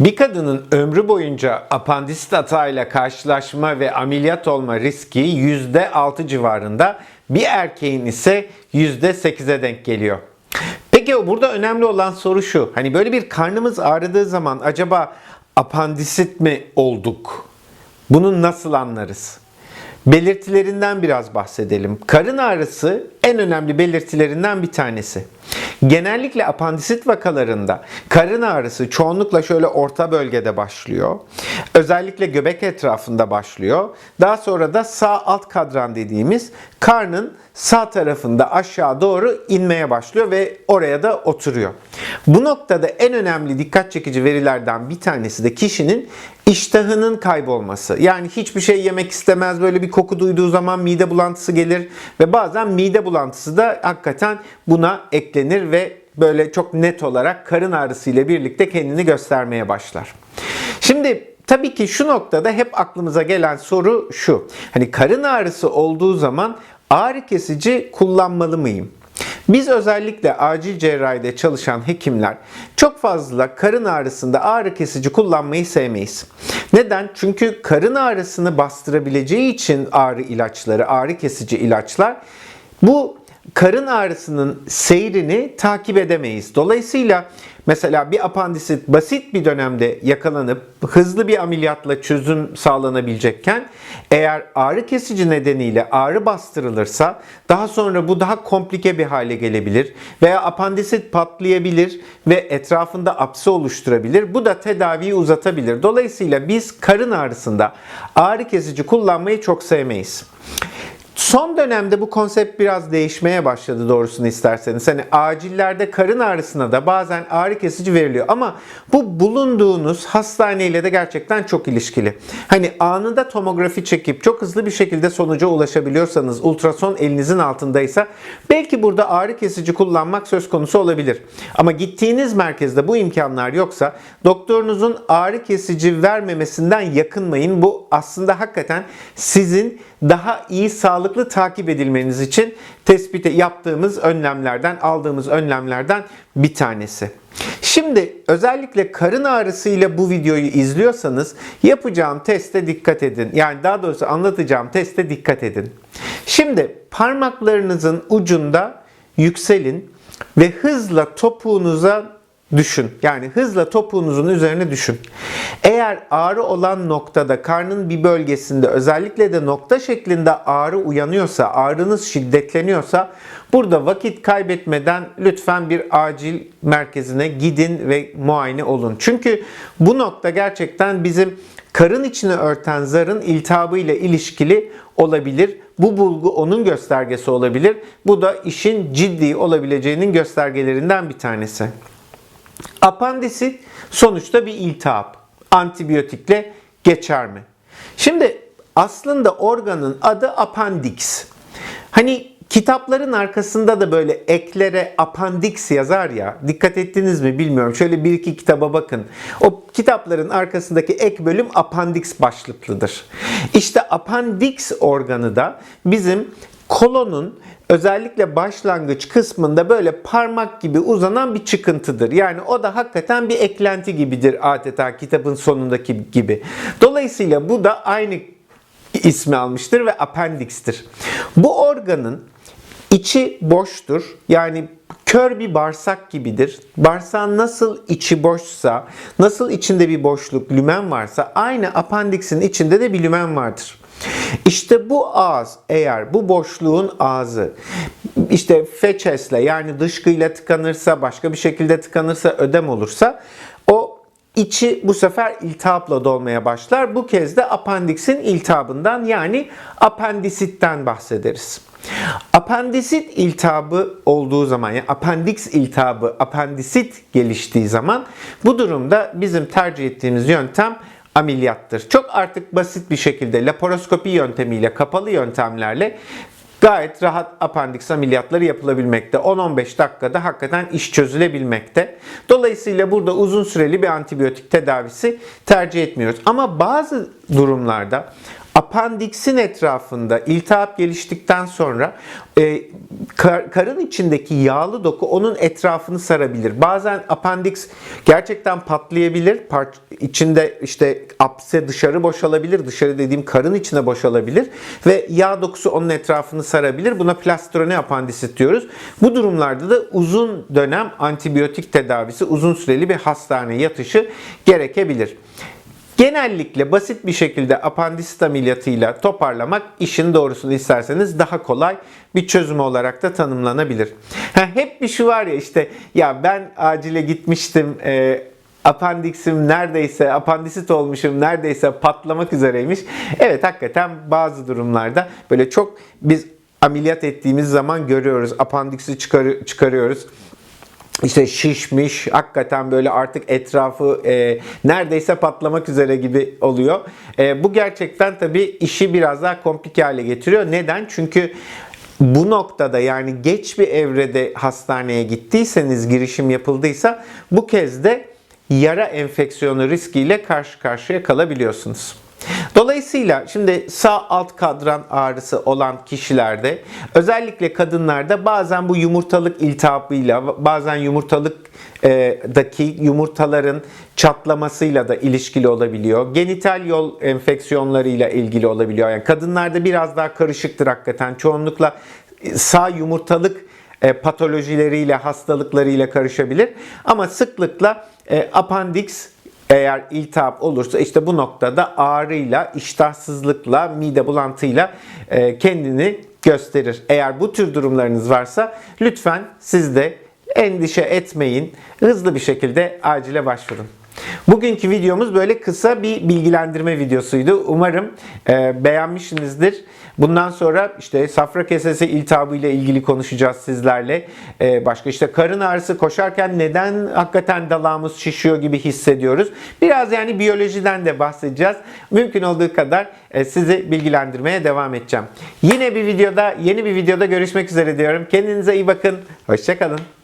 Bir kadının ömrü boyunca apandisit hatayla karşılaşma ve ameliyat olma riski %6 civarında, bir erkeğin ise %8'e denk geliyor. Peki burada önemli olan soru şu. Hani böyle bir karnımız ağrıdığı zaman acaba apandisit mi olduk? Bunu nasıl anlarız? Belirtilerinden biraz bahsedelim. Karın ağrısı en önemli belirtilerinden bir tanesi. Genellikle apandisit vakalarında karın ağrısı çoğunlukla şöyle orta bölgede başlıyor. Özellikle göbek etrafında başlıyor. Daha sonra da sağ alt kadran dediğimiz karnın sağ tarafında aşağı doğru inmeye başlıyor ve oraya da oturuyor. Bu noktada en önemli dikkat çekici verilerden bir tanesi de kişinin iştahının kaybolması. Yani hiçbir şey yemek istemez, böyle bir koku duyduğu zaman mide bulantısı gelir ve bazen mide bulantısı da hakikaten buna eklenir ve böyle çok net olarak karın ağrısı ile birlikte kendini göstermeye başlar. Şimdi tabii ki şu noktada hep aklımıza gelen soru şu. Hani karın ağrısı olduğu zaman ağrı kesici kullanmalı mıyım? Biz özellikle acil cerrahide çalışan hekimler çok fazla karın ağrısında ağrı kesici kullanmayı sevmeyiz. Neden? Çünkü karın ağrısını bastırabileceği için ağrı ilaçları, ağrı kesici ilaçlar bu karın ağrısının seyrini takip edemeyiz. Dolayısıyla mesela bir apandisit basit bir dönemde yakalanıp hızlı bir ameliyatla çözüm sağlanabilecekken eğer ağrı kesici nedeniyle ağrı bastırılırsa daha sonra bu daha komplike bir hale gelebilir veya apandisit patlayabilir ve etrafında apse oluşturabilir. Bu da tedaviyi uzatabilir. Dolayısıyla biz karın ağrısında ağrı kesici kullanmayı çok sevmeyiz. Son dönemde bu konsept biraz değişmeye başladı doğrusunu isterseniz. Hani acillerde karın ağrısına da bazen ağrı kesici veriliyor ama bu bulunduğunuz hastaneyle de gerçekten çok ilişkili. Hani anında tomografi çekip çok hızlı bir şekilde sonuca ulaşabiliyorsanız, ultrason elinizin altındaysa belki burada ağrı kesici kullanmak söz konusu olabilir. Ama gittiğiniz merkezde bu imkanlar yoksa doktorunuzun ağrı kesici vermemesinden yakınmayın. Bu aslında hakikaten sizin daha iyi sağlıklı takip edilmeniz için tespite yaptığımız önlemlerden, aldığımız önlemlerden bir tanesi. Şimdi özellikle karın ağrısıyla bu videoyu izliyorsanız yapacağım teste dikkat edin. Yani daha doğrusu anlatacağım teste dikkat edin. Şimdi parmaklarınızın ucunda yükselin ve hızla topuğunuza düşün. Yani hızla topuğunuzun üzerine düşün. Eğer ağrı olan noktada karnın bir bölgesinde özellikle de nokta şeklinde ağrı uyanıyorsa, ağrınız şiddetleniyorsa burada vakit kaybetmeden lütfen bir acil merkezine gidin ve muayene olun. Çünkü bu nokta gerçekten bizim karın içini örten zarın iltihabı ile ilişkili olabilir. Bu bulgu onun göstergesi olabilir. Bu da işin ciddi olabileceğinin göstergelerinden bir tanesi. Apandisit sonuçta bir iltihap. Antibiyotikle geçer mi? Şimdi aslında organın adı appendix. Hani kitapların arkasında da böyle eklere appendix yazar ya. Dikkat ettiniz mi bilmiyorum. Şöyle bir iki kitaba bakın. O kitapların arkasındaki ek bölüm appendix başlıklıdır. İşte appendix organı da bizim kolonun özellikle başlangıç kısmında böyle parmak gibi uzanan bir çıkıntıdır. Yani o da hakikaten bir eklenti gibidir adeta kitabın sonundaki gibi. Dolayısıyla bu da aynı ismi almıştır ve appendix'tir. Bu organın içi boştur. Yani kör bir bağırsak gibidir. Bağırsağın nasıl içi boşsa, nasıl içinde bir boşluk, lümen varsa aynı apandiksin içinde de bir lümen vardır. İşte bu ağız eğer bu boşluğun ağzı işte feçesle yani dışkıyla tıkanırsa başka bir şekilde tıkanırsa ödem olursa o içi bu sefer iltihapla dolmaya başlar. Bu kez de apandiksin iltihabından yani apendisitten bahsederiz. Apendisit iltihabı olduğu zaman yani apendiks iltihabı, apendisit geliştiği zaman bu durumda bizim tercih ettiğimiz yöntem ameliyattır. Çok artık basit bir şekilde laparoskopi yöntemiyle, kapalı yöntemlerle gayet rahat apendiks ameliyatları yapılabilmekte. 10-15 dakikada hakikaten iş çözülebilmekte. Dolayısıyla burada uzun süreli bir antibiyotik tedavisi tercih etmiyoruz. Ama bazı durumlarda apandiksin etrafında iltihap geliştikten sonra e, kar- karın içindeki yağlı doku onun etrafını sarabilir. Bazen apandiks gerçekten patlayabilir. Par- içinde işte apse dışarı boşalabilir. Dışarı dediğim karın içine boşalabilir ve yağ dokusu onun etrafını sarabilir. Buna plastrone apandisit diyoruz. Bu durumlarda da uzun dönem antibiyotik tedavisi, uzun süreli bir hastane yatışı gerekebilir. Genellikle basit bir şekilde apandisit ameliyatıyla toparlamak işin doğrusunu isterseniz daha kolay bir çözüm olarak da tanımlanabilir. Hep bir şu var ya işte ya ben acile gitmiştim e, apandiksim neredeyse apandisit olmuşum neredeyse patlamak üzereymiş. Evet hakikaten bazı durumlarda böyle çok biz ameliyat ettiğimiz zaman görüyoruz apandiksi çıkar- çıkarıyoruz işte şişmiş, hakikaten böyle artık etrafı e, neredeyse patlamak üzere gibi oluyor. E, bu gerçekten tabii işi biraz daha komplike hale getiriyor. Neden? Çünkü bu noktada yani geç bir evrede hastaneye gittiyseniz, girişim yapıldıysa bu kez de yara enfeksiyonu riskiyle karşı karşıya kalabiliyorsunuz. Dolayısıyla şimdi sağ alt kadran ağrısı olan kişilerde özellikle kadınlarda bazen bu yumurtalık iltihabıyla bazen yumurtalıktaki yumurtaların çatlamasıyla da ilişkili olabiliyor. Genital yol enfeksiyonlarıyla ilgili olabiliyor. Yani kadınlarda biraz daha karışıktır hakikaten. Çoğunlukla sağ yumurtalık e, patolojileriyle, hastalıklarıyla karışabilir. Ama sıklıkla e, apandiks eğer iltihap olursa işte bu noktada ağrıyla, iştahsızlıkla, mide bulantıyla e, kendini gösterir. Eğer bu tür durumlarınız varsa lütfen siz de endişe etmeyin. Hızlı bir şekilde acile başvurun. Bugünkü videomuz böyle kısa bir bilgilendirme videosuydu. Umarım e, beğenmişsinizdir. Bundan sonra işte safra kesesi iltihabı ile ilgili konuşacağız sizlerle. E, başka işte karın ağrısı koşarken neden hakikaten dalağımız şişiyor gibi hissediyoruz. Biraz yani biyolojiden de bahsedeceğiz. Mümkün olduğu kadar e, sizi bilgilendirmeye devam edeceğim. Yine bir videoda, yeni bir videoda görüşmek üzere diyorum. Kendinize iyi bakın. Hoşçakalın.